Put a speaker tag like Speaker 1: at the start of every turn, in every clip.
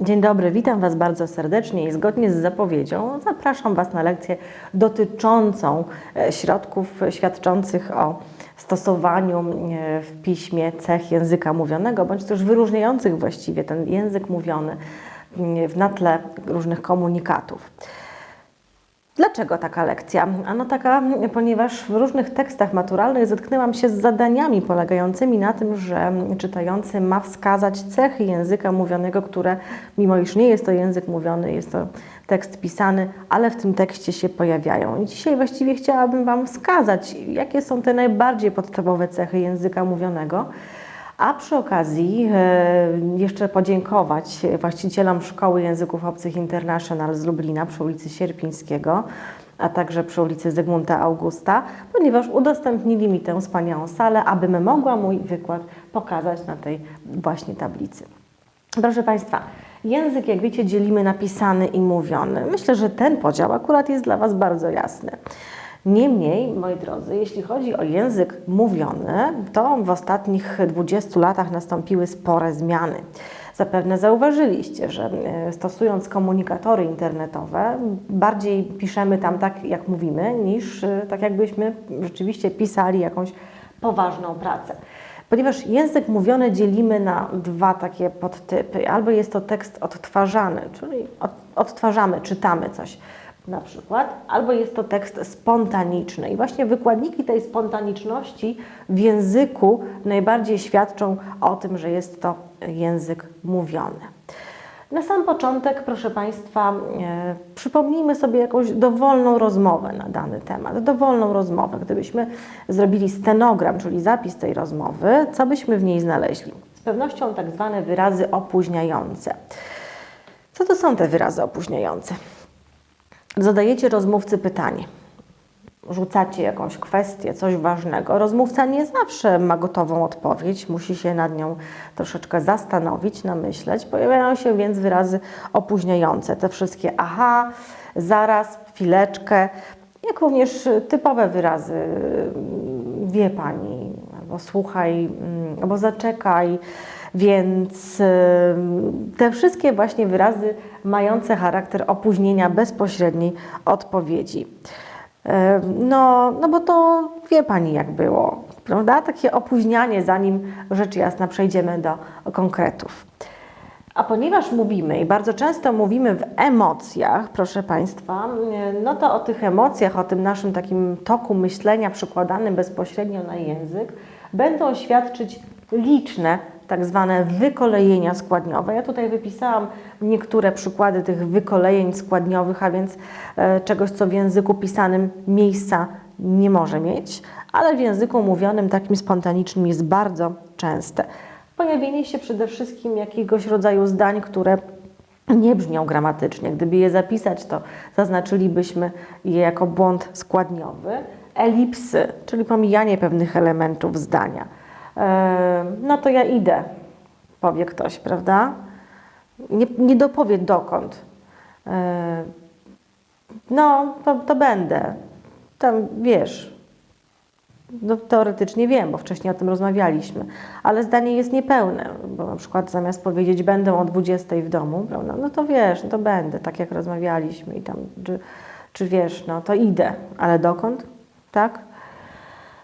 Speaker 1: Dzień dobry, witam Was bardzo serdecznie i zgodnie z zapowiedzią zapraszam Was na lekcję dotyczącą e, środków świadczących o stosowaniu e, w piśmie cech języka mówionego, bądź też wyróżniających właściwie ten język mówiony m, w na tle różnych komunikatów. Dlaczego taka lekcja? Ano taka, ponieważ w różnych tekstach maturalnych zetknęłam się z zadaniami polegającymi na tym, że czytający ma wskazać cechy języka mówionego, które, mimo iż nie jest to język mówiony, jest to tekst pisany, ale w tym tekście się pojawiają. I dzisiaj właściwie chciałabym Wam wskazać, jakie są te najbardziej podstawowe cechy języka mówionego. A przy okazji e, jeszcze podziękować właścicielom Szkoły Języków Obcych International z Lublina przy ulicy Sierpińskiego, a także przy ulicy Zygmunta Augusta, ponieważ udostępnili mi tę wspaniałą salę, abym mogła mój wykład pokazać na tej właśnie tablicy. Proszę Państwa, język, jak wiecie, dzielimy na pisany i mówiony. Myślę, że ten podział akurat jest dla Was bardzo jasny. Niemniej, moi drodzy, jeśli chodzi o język mówiony, to w ostatnich 20 latach nastąpiły spore zmiany. Zapewne zauważyliście, że e, stosując komunikatory internetowe, bardziej piszemy tam tak, jak mówimy, niż e, tak, jakbyśmy rzeczywiście pisali jakąś poważną pracę. Ponieważ język mówiony dzielimy na dwa takie podtypy. Albo jest to tekst odtwarzany, czyli od, odtwarzamy, czytamy coś na przykład, albo jest to tekst spontaniczny. I właśnie wykładniki tej spontaniczności w języku najbardziej świadczą o tym, że jest to język mówiony. Na sam początek, proszę Państwa, e, przypomnijmy sobie jakąś dowolną rozmowę na dany temat. Dowolną rozmowę. Gdybyśmy zrobili stenogram, czyli zapis tej rozmowy, co byśmy w niej znaleźli? Z pewnością tak zwane wyrazy opóźniające. Co to są te wyrazy opóźniające? Zadajecie rozmówcy pytanie, rzucacie jakąś kwestię, coś ważnego. Rozmówca nie zawsze ma gotową odpowiedź, musi się nad nią troszeczkę zastanowić, namyśleć. Pojawiają się więc wyrazy opóźniające, te wszystkie aha, zaraz, chwileczkę, jak również typowe wyrazy wie pani, albo słuchaj, mm, albo zaczekaj. Więc te wszystkie właśnie wyrazy mające charakter opóźnienia bezpośredniej odpowiedzi. No, no bo to wie Pani jak było, prawda? Takie opóźnianie, zanim rzecz jasna przejdziemy do konkretów. A ponieważ mówimy i bardzo często mówimy w emocjach, proszę Państwa, no to o tych emocjach, o tym naszym takim toku myślenia przykładanym bezpośrednio na język, będą świadczyć liczne tak zwane wykolejenia składniowe. Ja tutaj wypisałam niektóre przykłady tych wykolejeń składniowych, a więc e, czegoś, co w języku pisanym miejsca nie może mieć, ale w języku mówionym takim spontanicznym jest bardzo częste. Pojawienie się przede wszystkim jakiegoś rodzaju zdań, które nie brzmią gramatycznie. Gdyby je zapisać, to zaznaczylibyśmy je jako błąd składniowy. Elipsy, czyli pomijanie pewnych elementów zdania. No to ja idę, powie ktoś, prawda? Nie, nie dopowie dokąd. No, to, to będę. Tam wiesz. No, teoretycznie wiem, bo wcześniej o tym rozmawialiśmy, ale zdanie jest niepełne, bo na przykład zamiast powiedzieć będę o 20 w domu, prawda, no to wiesz, no to będę, tak jak rozmawialiśmy i tam, czy, czy wiesz, no to idę, ale dokąd, tak?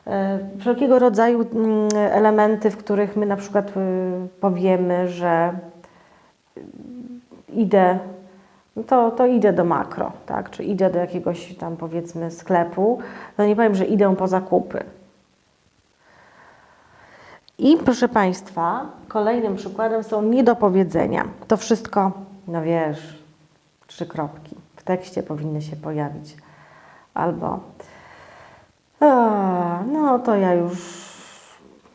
Speaker 1: E, Wszelkiego rodzaju mm, elementy, w których my na przykład y, powiemy, że idę, no to, to idę do makro, tak? Czy idę do jakiegoś tam powiedzmy sklepu, no nie powiem, że idę po zakupy. I proszę Państwa, kolejnym przykładem są niedopowiedzenia. To wszystko, no wiesz, trzy kropki w tekście powinny się pojawić. Albo a, no to ja już,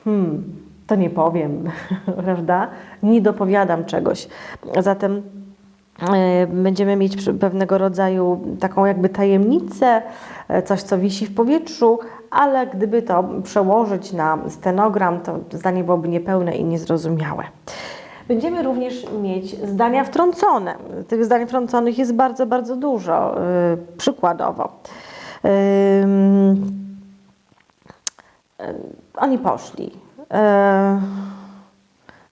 Speaker 1: hmm, to nie powiem, prawda? Nie dopowiadam czegoś. Zatem e, będziemy mieć pewnego rodzaju taką jakby tajemnicę, e, coś co wisi w powietrzu, ale gdyby to przełożyć na stenogram, to zdanie byłoby niepełne i niezrozumiałe. Będziemy również mieć zdania wtrącone. Tych zdań wtrąconych jest bardzo, bardzo dużo. Yy, Przykładowo. Oni poszli. E,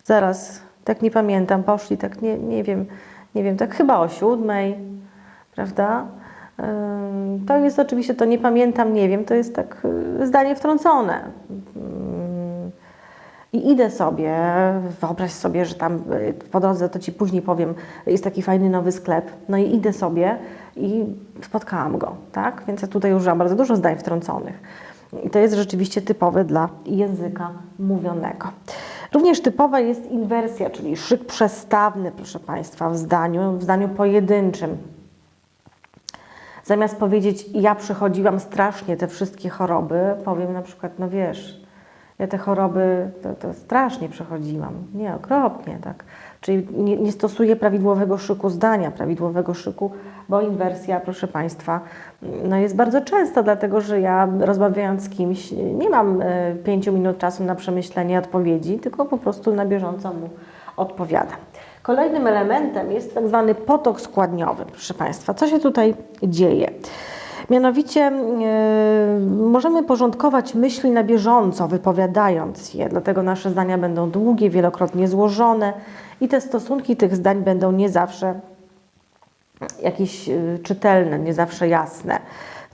Speaker 1: zaraz tak nie pamiętam, poszli tak nie, nie wiem, nie wiem, tak chyba o siódmej, prawda? To jest oczywiście, to nie pamiętam, nie wiem, to jest tak y, zdanie wtrącone. I idę sobie, wyobraź sobie, że tam y, po drodze, to Ci później powiem, jest taki fajny nowy sklep. No i idę sobie i spotkałam go, tak? Więc ja tutaj użyłam bardzo dużo zdań wtrąconych. I to jest rzeczywiście typowe dla języka mówionego. Również typowa jest inwersja, czyli szyk przestawny, proszę Państwa, w zdaniu, w zdaniu pojedynczym. Zamiast powiedzieć, ja przechodziłam strasznie te wszystkie choroby, powiem na przykład, no wiesz, ja te choroby to, to strasznie przechodziłam. Nie, okropnie, tak. Czyli nie, nie stosuję prawidłowego szyku zdania, prawidłowego szyku, bo inwersja, proszę Państwa, no jest bardzo często, dlatego że ja rozmawiając z kimś nie mam e, pięciu minut czasu na przemyślenie odpowiedzi, tylko po prostu na bieżąco mu odpowiadam. Kolejnym elementem jest tak zwany potok składniowy, proszę Państwa. Co się tutaj dzieje? Mianowicie e, możemy porządkować myśli na bieżąco, wypowiadając je, dlatego nasze zdania będą długie, wielokrotnie złożone i te stosunki tych zdań będą nie zawsze jakieś e, czytelne, nie zawsze jasne.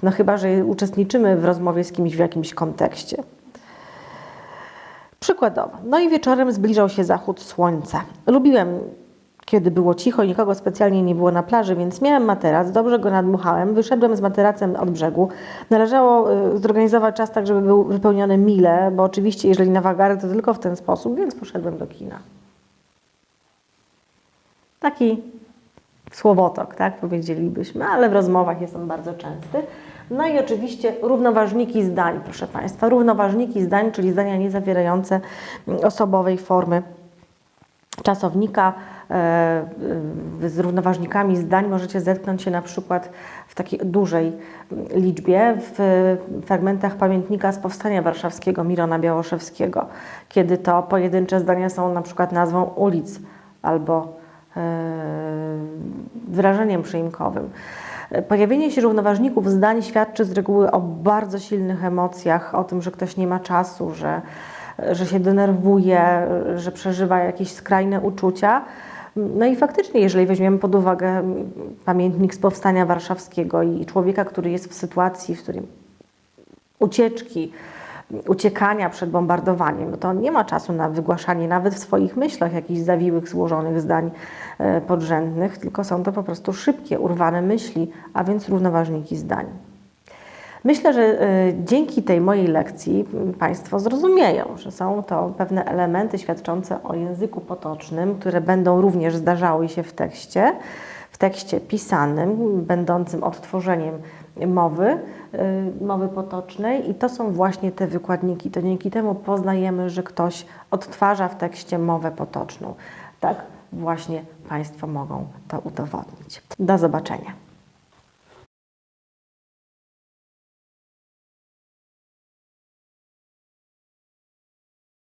Speaker 1: No chyba, że uczestniczymy w rozmowie z kimś w jakimś kontekście. Przykładowo, no i wieczorem zbliżał się zachód słońca. Lubiłem, kiedy było cicho i nikogo specjalnie nie było na plaży, więc miałem materac, dobrze go nadmuchałem, wyszedłem z materacem od brzegu. Należało y, zorganizować czas tak, żeby był wypełniony mile, bo oczywiście jeżeli na wagary, to tylko w ten sposób, więc poszedłem do kina. Taki słowotok, tak powiedzielibyśmy, ale w rozmowach jest on bardzo częsty. No i oczywiście równoważniki zdań, proszę Państwa. Równoważniki zdań, czyli zdania niezawierające osobowej formy czasownika. E, e, Z równoważnikami zdań możecie zetknąć się na przykład w takiej dużej liczbie w fragmentach pamiętnika z Powstania Warszawskiego Mirona Białoszewskiego, kiedy to pojedyncze zdania są na przykład nazwą ulic albo e, wyrażeniem przyimkowym. Pojawienie się równoważników zdań świadczy z reguły o bardzo silnych emocjach, o tym, że ktoś nie ma czasu, że, że się denerwuje, że przeżywa jakieś skrajne uczucia. No i faktycznie, jeżeli weźmiemy pod uwagę pamiętnik z Powstania Warszawskiego i człowieka, który jest w sytuacji, w którym ucieczki, uciekania przed bombardowaniem, no to on nie ma czasu na wygłaszanie nawet w swoich myślach jakichś zawiłych, złożonych zdań e, podrzędnych, tylko są to po prostu szybkie, urwane myśli, a więc równoważniki zdań. Myślę, że e, dzięki tej mojej lekcji Państwo zrozumieją, że są to pewne elementy świadczące o języku potocznym, które będą również zdarzały się w tekście, w tekście pisanym, będącym odtworzeniem mowy, y, mowy potocznej i to są właśnie te wykładniki. To dzięki temu poznajemy, że ktoś odtwarza w tekście mowę potoczną. Tak właśnie Państwo mogą to udowodnić. Do zobaczenia.